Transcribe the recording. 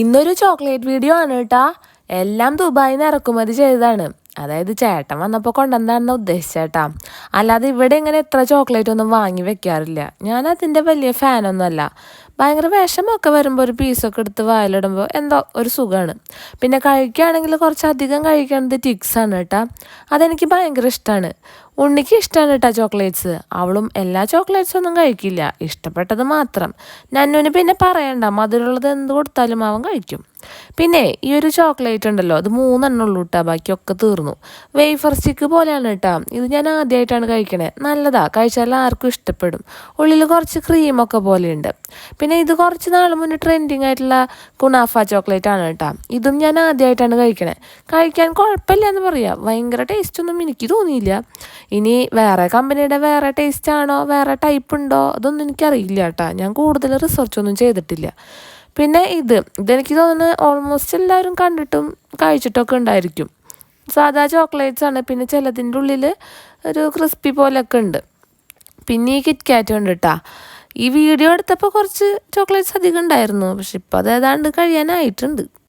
ഇന്നൊരു chocolate video ആണ് കേട്ടാ. എല്ലാം ദുബായിൽ നിന്ന് ഇറക്കുമതി ചെയ്തതാണ്. അതായത് ചേട്ടൻ വന്നപ്പോൾ കൊണ്ടുവന്നാണെന്ന് ഉദ്ദേശിച്ചേട്ടാ അല്ലാതെ ഇവിടെ ഇങ്ങനെ എത്ര ചോക്ലേറ്റ് ഒന്നും വാങ്ങി വെക്കാറില്ല. ഞാൻ അതിന്റെ വലിയ ഫാനൊന്നുമല്ല ഭയങ്കര വിഷമൊക്കെ വരുമ്പോൾ ഒരു പീസൊക്കെ എടുത്ത് വായിലിടുമ്പോൾ എന്തോ ഒരു സുഖമാണ് പിന്നെ കഴിക്കുകയാണെങ്കിൽ കുറച്ചധികം കഴിക്കേണ്ടത് ടിക്സാണ് കേട്ടാ. അതെനിക്ക് ഭയങ്കര ഇഷ്ടമാണ് ഉണ്ണിക്ക് ഇഷ്ടമാണ് കേട്ടോ ചോക്ലേറ്റ്സ്. അവളും എല്ലാ ചോക്ലേറ്റ്സും ഒന്നും കഴിക്കില്ല. ഇഷ്ടപ്പെട്ടത് മാത്രം. നന്നുവിന് പിന്നെ പറയണ്ട. മധുരമുള്ളത് എന്ത് കൊടുത്താലും അവൻ കഴിക്കും. പിന്നെ ഈ ഒരു ചോക്ലേറ്റ് ഉണ്ടല്ലോ അത് മൂന്നെണ്ണം ഉള്ളൂ കേട്ടോ ബാക്കിയൊക്കെ തീർന്നു. വേഫർ സ്റ്റിക്ക് പോലെയാണ് കേട്ടോ ഇത് ഞാൻ ആദ്യമായിട്ടാണ് കഴിക്കണേ. നല്ലതാ. കഴിച്ചാൽ ആർക്കും ഇഷ്ടപ്പെടും. ഉള്ളിൽ കുറച്ച് ക്രീമൊക്കെ പോലെയുണ്ട്. പിന്നെ ഇത് കുറച്ച് നാൾ മുന്നേ ട്രെൻഡിങ് ആയിട്ടുള്ള കുണാഫ ചോക്ലേറ്റ് ആണ് കേട്ടോ ഇതും ഞാൻ ആദ്യമായിട്ടാണ് കഴിക്കണേ. കഴിക്കാൻ കുഴപ്പമില്ല എന്ന് പറയാം. ഭയങ്കര ടേസ്റ്റ് ഒന്നും എനിക്ക് തോന്നിയില്ല. ഇനി വേറെ കമ്പനിയുടെ വേറെ ടേസ്റ്റ് ആണോ വേറെ ടൈപ്പ് ഉണ്ടോ അതൊന്നും എനിക്കറിയില്ല കേട്ടോ. ഞാൻ കൂടുതൽ റിസർച്ച് ഒന്നും ചെയ്തിട്ടില്ല. പിന്നെ ഇത് ഇതെനിക്ക് തോന്നുന്നു ഓൾമോസ്റ്റ് എല്ലാവരും കണ്ടിട്ടും കഴിച്ചിട്ടൊക്കെ ഉണ്ടായിരിക്കും. സാധാ ചോക്ലേറ്റ്സ് ആണ് പിന്നെ ചിലതിന്റെ ഉള്ളിൽ ഒരു ക്രിസ്പി പോലെയൊക്കെ ഉണ്ട്. പിന്നെ ഈ കിറ്റ് കാറ്റ് ഉണ്ട് കേട്ടാ. ഈ വീഡിയോ എടുത്തപ്പോൾ കുറച്ച് ചോക്ലേറ്റ്സ് അധികം ഉണ്ടായിരുന്നു പക്ഷെ ഇപ്പോൾ അത് ഏതാണ്ട് കഴിയാനായിട്ടുണ്ട്.